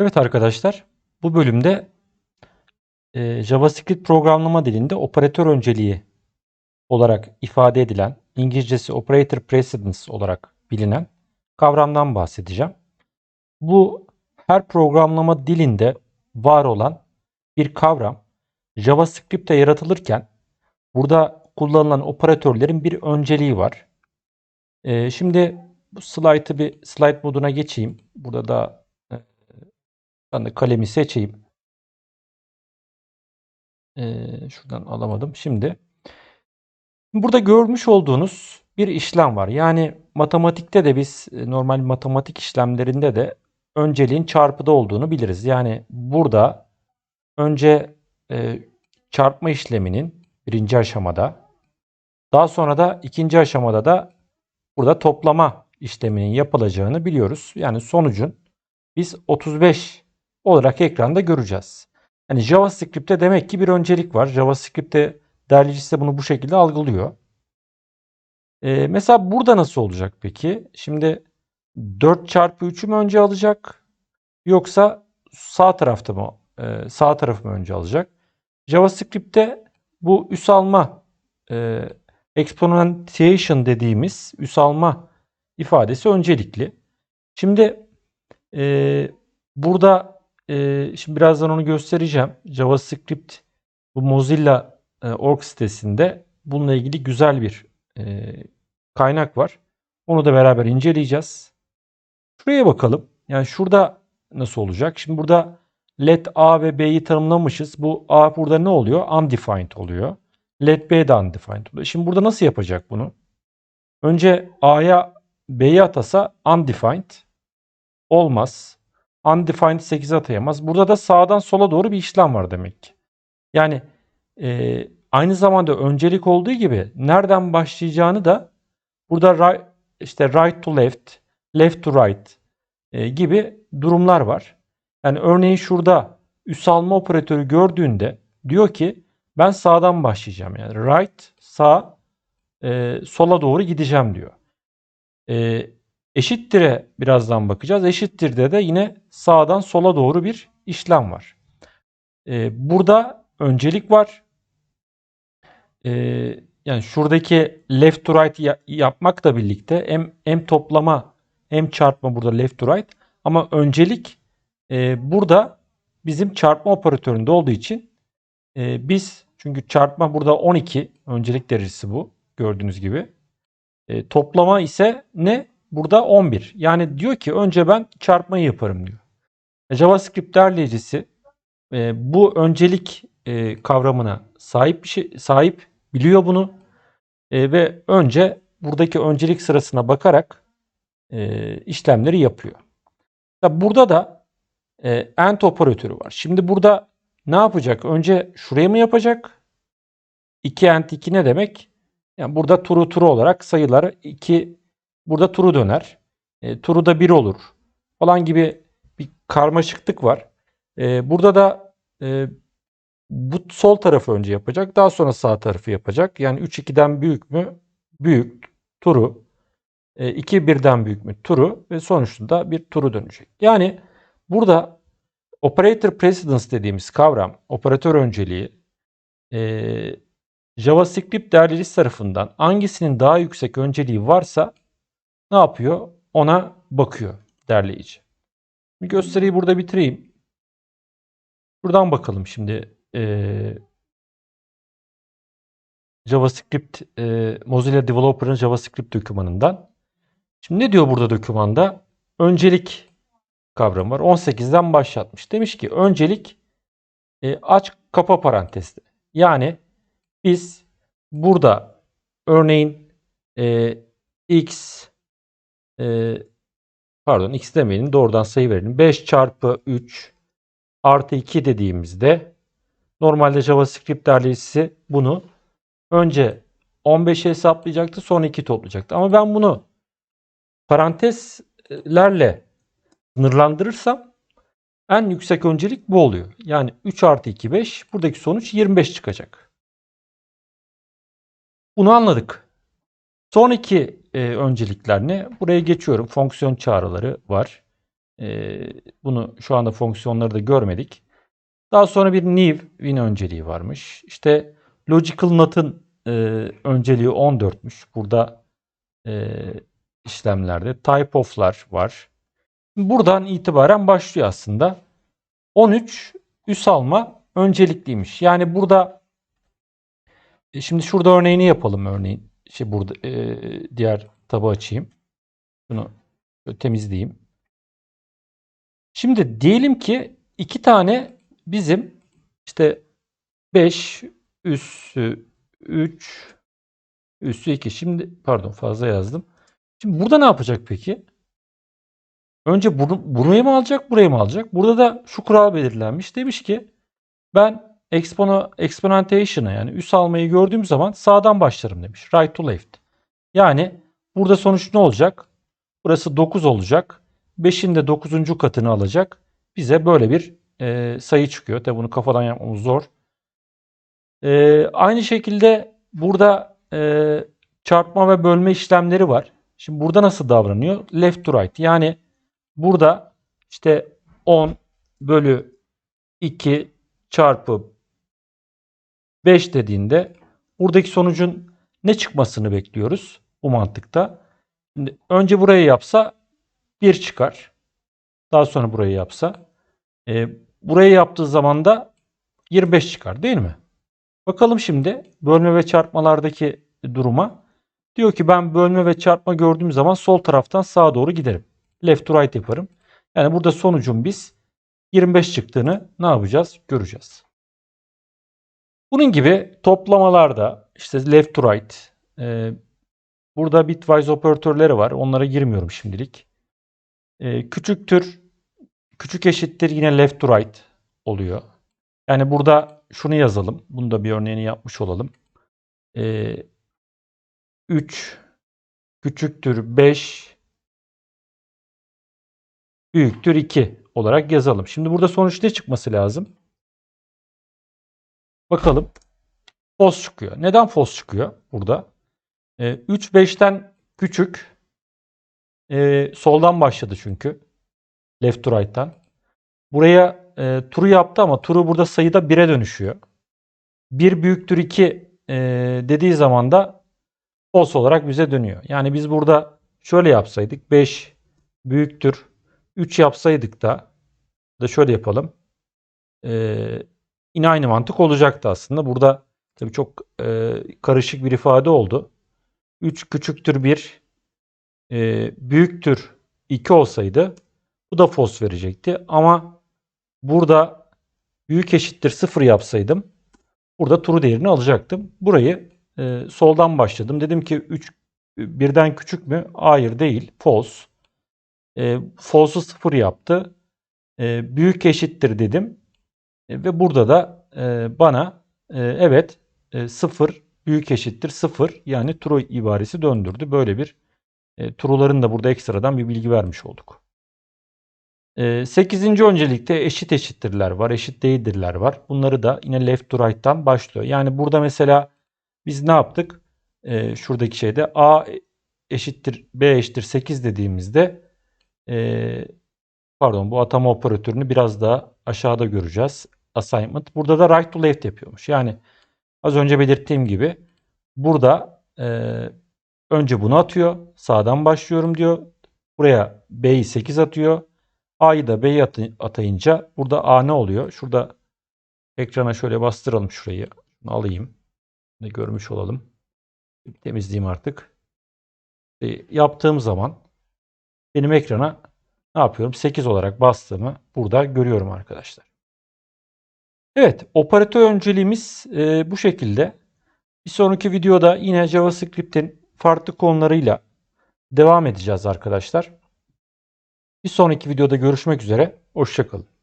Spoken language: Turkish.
Evet arkadaşlar, bu bölümde e, JavaScript programlama dilinde operatör önceliği olarak ifade edilen, İngilizcesi operator precedence olarak bilinen kavramdan bahsedeceğim. Bu her programlama dilinde var olan bir kavram. JavaScript'te yaratılırken burada kullanılan operatörlerin bir önceliği var. E, şimdi bu slide'ı bir slide moduna geçeyim. Burada da ben de kalemi seçeyim. Ee, şuradan alamadım. Şimdi burada görmüş olduğunuz bir işlem var. Yani matematikte de biz e, normal matematik işlemlerinde de önceliğin çarpıda olduğunu biliriz. Yani burada önce e, çarpma işleminin birinci aşamada daha sonra da ikinci aşamada da burada toplama işleminin yapılacağını biliyoruz. Yani sonucun biz 35 olarak ekranda göreceğiz. Hani JavaScript'te demek ki bir öncelik var. JavaScript'te derleyicisi de bunu bu şekilde algılıyor. Ee, mesela burada nasıl olacak peki? Şimdi 4 çarpı 3'ü mü önce alacak? Yoksa sağ tarafta mı? e, sağ tarafı mı önce alacak? JavaScript'te bu üs alma e, exponentiation dediğimiz üs alma ifadesi öncelikli. Şimdi e, burada e, şimdi birazdan onu göstereceğim. JavaScript bu Mozilla e, org sitesinde bununla ilgili güzel bir e, kaynak var. Onu da beraber inceleyeceğiz. Şuraya bakalım. Yani şurada nasıl olacak? Şimdi burada let A ve B'yi tanımlamışız. Bu A burada ne oluyor? Undefined oluyor. Let B de undefined oluyor. Şimdi burada nasıl yapacak bunu? Önce A'ya B'yi atasa undefined olmaz. Undefined 8'e atayamaz. Burada da sağdan sola doğru bir işlem var demek ki. Yani e, aynı zamanda öncelik olduğu gibi nereden başlayacağını da burada right, işte right to left, left to right e, gibi durumlar var. Yani örneğin şurada üs alma operatörü gördüğünde diyor ki ben sağdan başlayacağım. Yani right, sağ, e, sola doğru gideceğim diyor. E, eşittir'e birazdan bakacağız. Eşittir'de de yine sağdan sola doğru bir işlem var. E, burada öncelik var. E, yani şuradaki left to right ya- yapmakla birlikte hem, hem toplama hem çarpma burada left to right ama öncelik e, burada bizim çarpma operatöründe olduğu için e, biz çünkü çarpma burada 12 öncelik derecesi bu gördüğünüz gibi. E, toplama ise ne? Burada 11. Yani diyor ki önce ben çarpmayı yaparım diyor. JavaScript derleyicisi e, bu öncelik e, kavramına sahip bir şey sahip biliyor bunu E, ve önce buradaki öncelik sırasına bakarak e, işlemleri yapıyor. Ya burada da e, AND operatörü var. Şimdi burada ne yapacak? Önce şuraya mı yapacak? 2 AND 2 ne demek? Yani burada turu turu olarak sayıları 2 burada turu döner. E, turu da 1 olur falan gibi bir karmaşıklık var. E, burada da e, bu sol tarafı önce yapacak. Daha sonra sağ tarafı yapacak. Yani 3 2'den büyük mü? Büyük. Turu. E, 2 1'den büyük mü? Turu. Ve sonuçta bir turu dönecek. Yani burada operator precedence dediğimiz kavram, operatör önceliği e, JavaScript derleyicisi tarafından hangisinin daha yüksek önceliği varsa ne yapıyor? Ona bakıyor derleyici. Bir gösteriyi burada bitireyim. Buradan bakalım şimdi. Ee, JavaScript e, Mozilla Developer'ın JavaScript dokümanından. Şimdi ne diyor burada dokümanda? Öncelik kavramı var. 18'den başlatmış. Demiş ki öncelik e, aç kapa parantezde. Yani biz burada örneğin e, x e, pardon x demeyelim doğrudan sayı verelim. 5 çarpı 3 artı 2 dediğimizde normalde JavaScript derleyicisi bunu önce 15'e hesaplayacaktı sonra 2 toplayacaktı. Ama ben bunu parantezlerle sınırlandırırsam en yüksek öncelik bu oluyor. Yani 3 artı 2 5 buradaki sonuç 25 çıkacak. Bunu anladık. Sonraki e, öncelikler ne? Buraya geçiyorum. Fonksiyon çağrıları var. E, bunu şu anda fonksiyonları da görmedik. Daha sonra bir new win önceliği varmış. İşte logical not'ın e, önceliği 14'müş. Burada e, işlemlerde type of'lar var. Buradan itibaren başlıyor aslında. 13 üs alma öncelikliymiş. Yani burada e, şimdi şurada örneğini yapalım örneğin. Şey burada e, diğer tabı açayım. Bunu temizleyeyim. Şimdi diyelim ki iki tane bizim işte 5 üssü 3 üssü 2. Şimdi pardon fazla yazdım. Şimdi burada ne yapacak peki? Önce bunu, burayı mı alacak, burayı mı alacak? Burada da şu kural belirlenmiş. Demiş ki ben expono, exponentiation'ı yani üs almayı gördüğüm zaman sağdan başlarım demiş. Right to left. Yani burada sonuç ne olacak? Burası 9 olacak. 5'in de 9. katını alacak. Bize böyle bir e, sayı çıkıyor. Tabi bunu kafadan yapmamız zor. E, aynı şekilde burada e, çarpma ve bölme işlemleri var. Şimdi burada nasıl davranıyor? Left to right. Yani burada işte 10 bölü 2 çarpı 5 dediğinde buradaki sonucun ne çıkmasını bekliyoruz bu mantıkta. Şimdi önce burayı yapsa 1 çıkar. Daha sonra burayı yapsa. E, burayı yaptığı zaman da 25 çıkar değil mi? Bakalım şimdi bölme ve çarpmalardaki duruma. Diyor ki ben bölme ve çarpma gördüğüm zaman sol taraftan sağa doğru giderim. Left to right yaparım. Yani burada sonucun biz 25 çıktığını ne yapacağız? Göreceğiz. Bunun gibi toplamalarda işte left to right e, burada bitwise operatörleri var. Onlara girmiyorum şimdilik. E, küçüktür küçük eşittir yine left to right oluyor. Yani burada şunu yazalım. Bunu da bir örneğini yapmış olalım. E, 3 küçüktür 5 büyüktür 2 olarak yazalım. Şimdi burada sonuç ne çıkması lazım? Bakalım. False çıkıyor. Neden false çıkıyor burada? E, 3 5'ten küçük. E, soldan başladı çünkü. Left to right'tan. Buraya e, turu yaptı ama turu burada sayıda 1'e dönüşüyor. 1 büyüktür 2 e, dediği zaman da false olarak bize dönüyor. Yani biz burada şöyle yapsaydık 5 büyüktür 3 yapsaydık da da şöyle yapalım. Ee, yine aynı mantık olacaktı aslında. Burada tabii çok e, karışık bir ifade oldu. 3 küçüktür 1 e, büyüktür 2 olsaydı bu da false verecekti. Ama burada büyük eşittir 0 yapsaydım burada true değerini alacaktım. Burayı e, soldan başladım. Dedim ki 3 birden küçük mü? Hayır değil. False. E, false'u 0 yaptı. E, büyük eşittir dedim. E, ve burada da e, bana e, evet e, 0 büyük eşittir 0 yani true ibaresi döndürdü. Böyle bir true'ların da burada ekstradan bir bilgi vermiş olduk. E, 8. öncelikte eşit eşittirler var, eşit değildirler var. Bunları da yine left to right'tan başlıyor. Yani burada mesela biz ne yaptık? Şuradaki şeyde a eşittir b eşittir 8 dediğimizde pardon bu atama operatörünü biraz daha aşağıda göreceğiz. Assignment. Burada da right to left yapıyormuş. Yani az önce belirttiğim gibi burada e, önce bunu atıyor. Sağdan başlıyorum diyor. Buraya B'yi 8 atıyor. A'yı da B'yi atayınca burada A ne oluyor? Şurada ekrana şöyle bastıralım şurayı. Şunu alayım. Ne görmüş olalım. Temizleyeyim artık. E, yaptığım zaman benim ekrana ne yapıyorum? 8 olarak bastığımı burada görüyorum arkadaşlar. Evet, operatör önceliğimiz e, bu şekilde. Bir sonraki videoda yine JavaScript'in farklı konularıyla devam edeceğiz arkadaşlar. Bir sonraki videoda görüşmek üzere. Hoşçakalın.